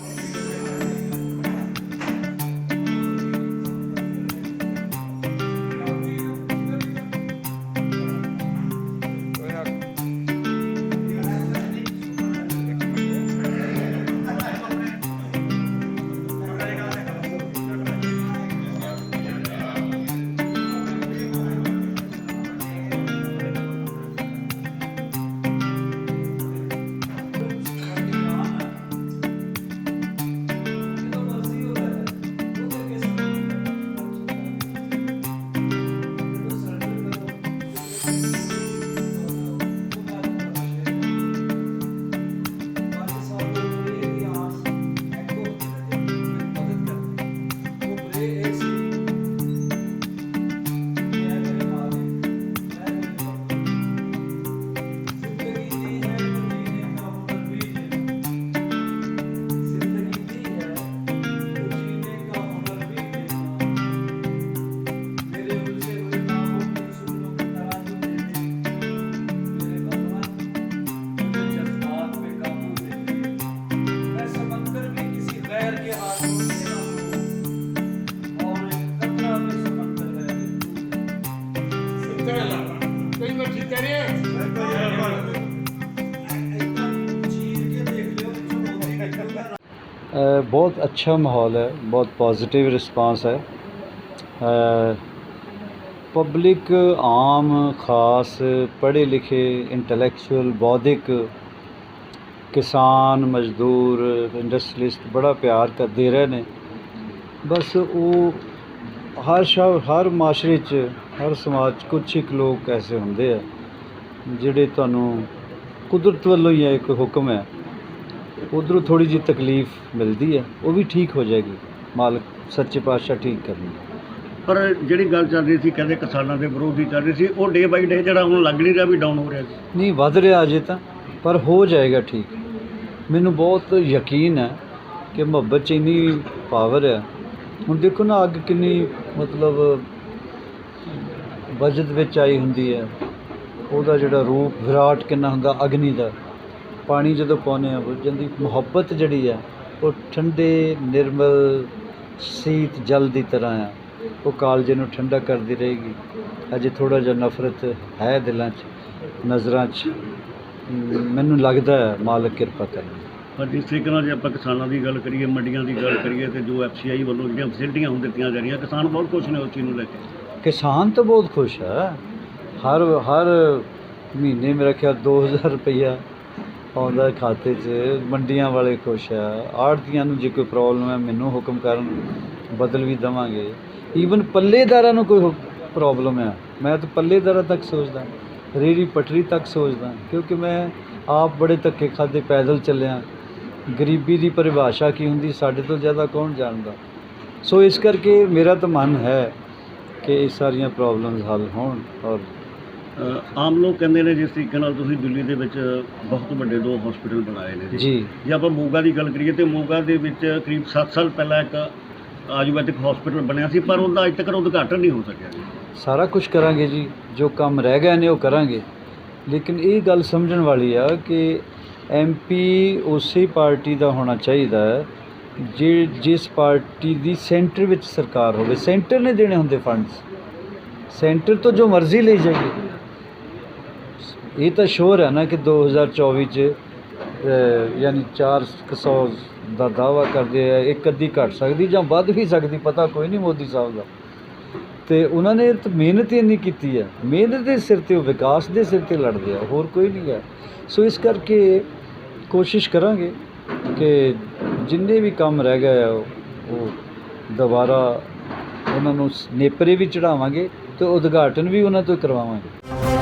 Bye. बहुत अच्छा माहौल है बहुत पॉजिटिव रिस्पांस है। पब्लिक आम ख़ास पढ़े लिखे इंटेलेक्चुअल बौद्धिक ਕਿਸਾਨ ਮਜ਼ਦੂਰ ਇੰਡਸਟਰੀਲਿਸਟ ਬੜਾ ਪਿਆਰ ਕਰ ਦੇ ਰਹੇ ਨੇ। ਬਸ ਉਹ ਹਰ ਸ਼ਬ ਹਰ ਮਾਸ਼ਰੇ 'ਚ ਹਰ ਸਮਾਜ 'ਚ ਕੁਛ ਇੱਕ ਲੋਕ ਐਸੇ ਹੁੰਦੇ ਆ ਜਿਹੜੇ ਤੁਹਾਨੂੰ ਕੁਦਰਤ ਵੱਲੋਂ ਹੀ ਇੱਕ ਹੁਕਮ ਹੈ। ਉਧਰੋਂ ਥੋੜੀ ਜਿਹੀ ਤਕਲੀਫ ਮਿਲਦੀ ਹੈ ਉਹ ਵੀ ਠੀਕ ਹੋ ਜਾਏਗੀ। ਮਾਲਕ ਸੱਚੇ ਪਾਤਸ਼ਾਹ ਠੀਕ ਕਰਨਗੇ। ਪਰ ਜਿਹੜੀ ਗੱਲ ਚੱਲ ਰਹੀ ਸੀ ਕਹਿੰਦੇ ਕਿਸਾਨਾਂ ਦੇ ਵਿਰੋਧੀ ਚੱਲ ਰਹੀ ਸੀ ਉਹ ਡੇ ਬਾਈ ਡੇ ਜਿਹੜਾ ਹੁਣ ਲੱਗ ਨਹੀਂ ਰਿਹਾ ਵੀ ਡਾਊਨ ਹੋ ਰਿਹਾ ਸੀ। ਨਹੀਂ ਵੱਧ ਰਿਹਾ ਅਜੇ ਤਾਂ ਪਰ ਹੋ ਜਾਏਗਾ ਠੀਕ। ਮੈਨੂੰ ਬਹੁਤ ਯਕੀਨ ਹੈ ਕਿ ਮੁਹੱਬਤ 'ਚ ਇੰਨੀ ਪਾਵਰ ਹੈ। ਹੁਣ ਦੇਖੋ ਨਾ ਅੱਗ ਕਿੰਨੀ ਮਤਲਬ ਵਜਦ ਵਿੱਚ ਆਈ ਹੁੰਦੀ ਹੈ। ਉਹਦਾ ਜਿਹੜਾ ਰੂਪ, ਵਿਰਾਟ ਕਿੰਨਾ ਹੁੰਦਾ, ਅਗਨੀ ਦਾ। ਪਾਣੀ ਜਦੋਂ ਪਾਉਂਦੇ ਆ ਬੁੱਝ ਦੀ ਮੁਹੱਬਤ ਜਿਹੜੀ ਆ ਉਹ ਠੰਡੇ, ਨਿਰਮਲ, ਸੀਤ, ਜਲ ਦੀ ਤਰ੍ਹਾਂ ਆ ਉਹ ਕਾਲਜੇ ਨੂੰ ਠੰਡਾ ਕਰਦੀ ਰਹੇਗੀ। ਅਜੇ ਥੋੜਾ ਜਿਹਾ ਨਫ਼ਰਤ ਹੈ ਦਿਲਾਂ 'ਚ, ਨਜ਼ਰਾਂ 'ਚ। ਮੈਨੂੰ ਲੱਗਦਾ ਹੈ ਮਾਲਕ ਕਿਰਪਾ ਕਰਨ ਪਰ ਜਿਸ ਤਰੀਕੇ ਨਾਲ ਜੇ ਆਪਾਂ ਕਿਸਾਨਾਂ ਦੀ ਗੱਲ ਕਰੀਏ ਮੰਡੀਆਂ ਦੀ ਗੱਲ ਕਰੀਏ ਤੇ ਜੋ ਐਫਸੀਆਈ ਵੱਲੋਂ ਜਿਹੜੀਆਂ ਫੈਸਿਲਿਟੀਆਂ ਹੁਣ ਦਿੱਤੀਆਂ ਜਾ ਰਹੀਆਂ ਕਿਸਾਨ ਬਹੁਤ ਖੁਸ਼ ਨੇ ਉਸ ਚੀਜ਼ ਨੂੰ ਲੈ ਕੇ। ਕਿਸਾਨ ਤਾਂ ਬਹੁਤ ਖੁਸ਼ ਹੈ। ਹਰ ਹਰ ਮਹੀਨੇ ਮੇਰਾ ਖਿਆਲ 2000 ਰੁਪਈਆ ਆਉਂਦਾ ਖਾਤੇ 'ਚ। ਮੰਡੀਆਂ ਵਾਲੇ ਖੁਸ਼ ਆ ਆੜਤੀਆਂ ਨੂੰ ਜੇ ਕੋਈ ਪ੍ਰੋਬਲਮ ਹੈ ਮੈਨੂੰ ਹੁਕਮ ਕਰਨ ਬਦਲ ਵੀ ਦਵਾਂਗੇ। ਈਵਨ ਪੱਲੇਦਾਰਾਂ ਨੂੰ ਕੋਈ ਪ੍ਰੋਬਲਮ ਹੈ। ਮੈਂ ਤਾਂ ਪੱਲੇਦਾਰਾਂ ਤੱਕ ਸੋਚਦਾ। ਰੇੜੀ ਪਟਰੀ ਤੱਕ ਸੋਚਦਾ ਕਿਉਂਕਿ ਮੈਂ ਆਪ ਬੜੇ ਧੱਕੇ ਖਾਦੇ ਪੈਦਲ ਚੱਲਿਆ। ਗਰੀਬੀ ਦੀ ਪਰਿਭਾਸ਼ਾ ਕੀ ਹੁੰਦੀ ਸਾਡੇ ਤੋਂ ਜ਼ਿਆਦਾ ਕੌਣ ਜਾਣਦਾ? ਸੋ ਇਸ ਕਰਕੇ ਮੇਰਾ ਤਾਂ ਮਨ ਹੈ ਕਿ ਇਹ ਸਾਰੀਆਂ ਪ੍ਰੋਬਲਮਸ ਹੱਲ ਹੋਣ ਔਰ ਆਮ ਲੋਕ ਕਹਿੰਦੇ ਨੇ ਜਿਸ ਤਰੀਕੇ ਨਾਲ ਤੁਸੀਂ ਦਿੱਲੀ ਦੇ ਵਿੱਚ ਬਹੁਤ ਵੱਡੇ ਦੋ ਹਸਪੀਟਲ ਬਣਾਏ ਨੇ। ਜੀ। ਜੇ ਆਪਾਂ ਮੋਗਾ ਦੀ ਗੱਲ ਕਰੀਏ ਤੇ ਮੋਗਾ ਦੇ ਵਿੱਚ ਕਰੀਬ 7 ਸਾਲ ਪਹਿਲਾਂ ਇੱਕ ਆਯੁਰਵੈਦਿਕ ਹਸਪੀਟਲ ਬਣਿਆ ਸੀ ਪਰ ਉਹਦਾ ਅਜੇ ਤੱਕ ਉਦਘਾਟਨ ਨਹੀਂ ਹੋ ਸਕਿਆ। ਸਾਰਾ ਕੁਝ ਕਰਾਂਗੇ ਜੀ ਜੋ ਕੰਮ ਰਹਿ ਗਏ ਨੇ ਉਹ ਕਰਾਂਗੇ। ਲੇਕਿਨ ਇਹ ਗੱਲ ਸਮਝਣ ਵਾਲੀ ਆ ਕਿ ਐਮਪੀ ਉਸੇ ਪਾਰਟੀ ਦਾ ਹੋਣਾ ਚਾਹੀਦਾ ਹੈ ਜੇ ਜਿਸ ਪਾਰਟੀ ਦੀ ਸੈਂਟਰ ਵਿੱਚ ਸਰਕਾਰ ਹੋਵੇ। ਸੈਂਟਰ ਨੇ ਦੇਣੇ ਹੁੰਦੇ ਫੰਡਸ ਸੈਂਟਰ ਤੋਂ ਜੋ ਮਰਜ਼ੀ ਲਈ ਜਾਏਗੀ ਇਹ ਤਾਂ ਸ਼ੋਰ ਹੈ ਨਾ ਕਿ 2024 ਚ ਅਹ, ਯਾਨੀ 400 ਦਾ ਦਾਵਾ ਕਰਦੇ ਆ ਇੱਕ ਅੱਧੀ ਘਟ ਸਕਦੀ ਜਾਂ ਵੱਧ ਵੀ ਸਕਦੀ ਪਤਾ ਕੋਈ ਨਹੀਂ ਮੋਦੀ ਸਾਹਿਬ ਦਾ। ਤੇ ਉਹਨਾਂ ਨੇ ਤਾਂ ਮਿਹਨਤ ਹੀ ਇੰਨੀ ਕੀਤੀ ਹੈ। ਮਿਹਨਤ ਦੇ ਸਿਰ ਤੇ ਉਹ, ਵਿਕਾਸ ਦੇ ਸਿਰ ਤੇ ਲੜਦੇ ਆ, ਹੋਰ ਕੋਈ ਨਹੀਂ ਹੈ। ਸੋ ਇਸ ਕਰਕੇ ਕੋਸ਼ਿਸ਼ ਕਰਾਂਗੇ ਕਿ ਜਿੰਨੇ ਵੀ ਕੰਮ ਰਹਿ ਗਏ ਆ, ਉਹ ਦੁਬਾਰਾ ਉਹਨਾਂ ਨੂੰ ਨੇਪਰੇ ਵੀ ਚੜਾਵਾਂਗੇ ਤੇ ਉਦਘਾਟਨ ਵੀ ਉਹਨਾਂ ਤੋਂ ਕਰਵਾਵਾਂਗੇ।